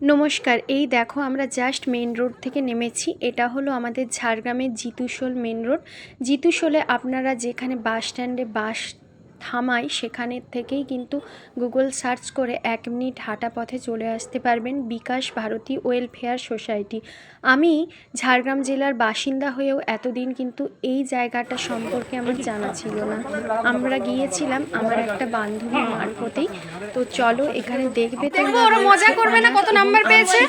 নমস্কার, এই দেখো আমরা জাস্ট মেন রোড থেকে নেমেছি। এটা হলো আমাদের ঝাড়গ্রামের জিতুশোল মেন রোড জিতুশোলে আপনারা যেখানে বাস স্ট্যান্ডে বাস থামায় সেখানে থেকেই কিন্তু গুগল সার্চ করে এক মিনিট হাঁটা পথে চলে আসতে পারবেন বিকাশ ভারতী ওয়েলফেয়ার সোসাইটি। আমি ঝাড়গ্রাম জেলার বাসিন্দা হয়েও এতদিন কিন্তু এই জায়গাটা সম্পর্কে আমার জানা ছিল না। আমরা গিয়েছিলাম আমার একটা বান্ধবী মারফতেই তো চলো এখানে দেখবে দেখব তোমরা ওরা মজা করবে না কত নাম্বার পেয়েছে?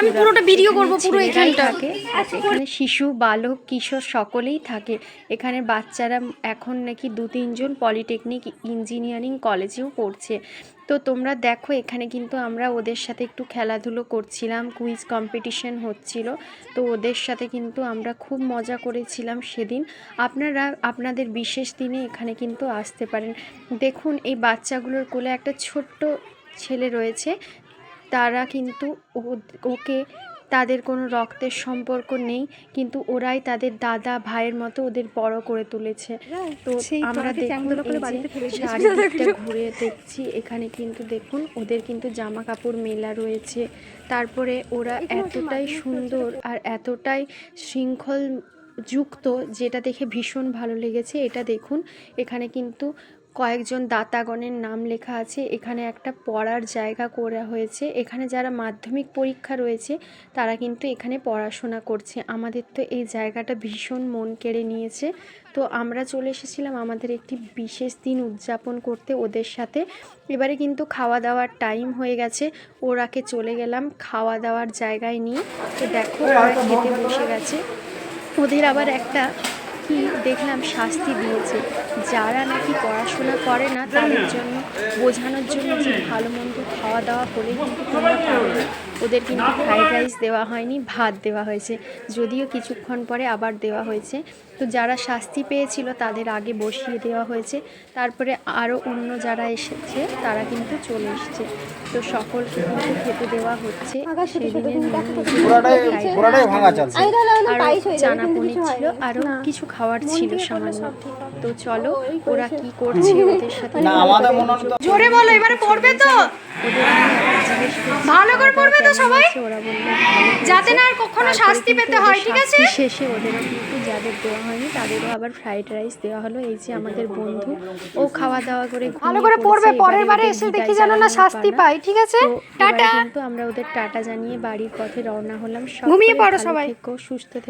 আমি পুরোটা ভিডিও করব পুরো এখানটা। থাকে। এখানে শিশু বালক কিশোর সকলেই থাকে। এখানে বাচ্চারা এখন নাকি দু তিনজন পলিটেকনিক ইঞ্জিনিয়ারিং কলেজেও পড়ছে। তো তোমরা দেখো, এখানে কিন্তু আমরা ওদের সাথে একটু খেলাধুলো করছিলাম, কুইজ কম্পিটিশন হচ্ছিল। তো ওদের সাথে কিন্তু আমরা খুব মজা করেছিলাম সেদিন। আপনারা, আপনাদের বিশেষ দিনে এখানে কিন্তু আসতে পারেন। দেখুন, এই বাচ্চাগুলোর কোলে একটা ছোট্ট ছেলে রয়েছে। তারা কিন্তু ওকে তাদের কোনো রক্তের সম্পর্ক নেই কিন্তু ওরাই তাদের দাদা ভাইয়ের মতো ওদের বড় করে তুলেছে। তো আমরা দেখুন ঘুরে দেখছি এখানে কিন্তু দেখুন ওদের কিন্তু জামা কাপড় মেলা রয়েছে। তারপরে ওরা এতটাই সুন্দর আর এতটাই শৃঙ্খল যুক্ত, যেটা দেখে ভীষণ ভালো লেগেছে। এটা দেখুন, এখানে কিন্তু কয়েকজন দাতাগণের নাম লেখা আছে। এখানে একটা পড়ার জায়গা করা হয়েছে। এখানে যারা মাধ্যমিক পরীক্ষা রয়েছে, তারা কিন্তু এখানে পড়াশোনা করছে। আমাদের তো এই জায়গাটা ভীষণ মন কেড়ে নিয়েছে। তো আমরা চলে এসেছিলাম আমাদের একটি বিশেষ দিন উদযাপন করতে ওদের সাথে। এবারে কিন্তু খাওয়া দাওয়ার টাইম হয়ে গেছে। ওরাকে চলে গেলাম খাওয়া দাওয়ার জায়গায় নিয়ে। তো দেখো, ওরা খেতে বসে গেছে। ওদের আবার একটা কি দেখলাম শাস্তি দিয়েছে? যারা নাকি পড়াশোনা করে না তাদের জন্য বোঝানোর জন্য যে ভালো মন্দ খাওয়া দাওয়া হলে কিন্তু তোমরা পারবে ওদের কিন্তু ফ্রাইড রাইস দেওয়া হয়নি ভাত দেওয়া হয়েছে। যদিও কিছুক্ষণ পরে আবার দেওয়া হয়েছে। তো যারা শাস্তি পেয়েছিল তাদের আগে বসিয়ে দেওয়া হয়েছে। তারপরে আরও অন্য যারা এসেছে তারা কিন্তু চলে এসছে। তো সকলকে কিন্তু খেতে দেওয়া হচ্ছে সেদিনের পুরাটাই পুরাটাই ভাঙা চলছে আমি তাহলে আমার আরও চানা পনির ছিল হয়নি। আরও না। কিছু খাওয়ার ছিল সামান্য। তো চলো ওরা কি করছে ওদের সাথে না আমাদের মনে হলো জোরে বলো এবারে পড়বে তো? ওদের ভালো করে পড়বে তো সবাই? যাতে না আর কখনো শাস্তি পেতে হয়, ঠিক আছে? শেষে ওদেরও কিন্তু যাদের দেওয়া হয়নি তাদেরও আবার ফ্রাইড রাইস দেওয়া হলো। এই যে আমাদের বন্ধু ও খাওয়া দাওয়া করে ভালো করে পড়বে পরের বারে এসে দেখি যেন না শাস্তি। পাই ঠিক আছে? টাটা। কিন্তু আমরা ওদের টাটা জানিয়ে বাড়ির পথে রওনা হলাম। ঘুমিয়ে পড়ো সবাই। সুস্থ থেকো।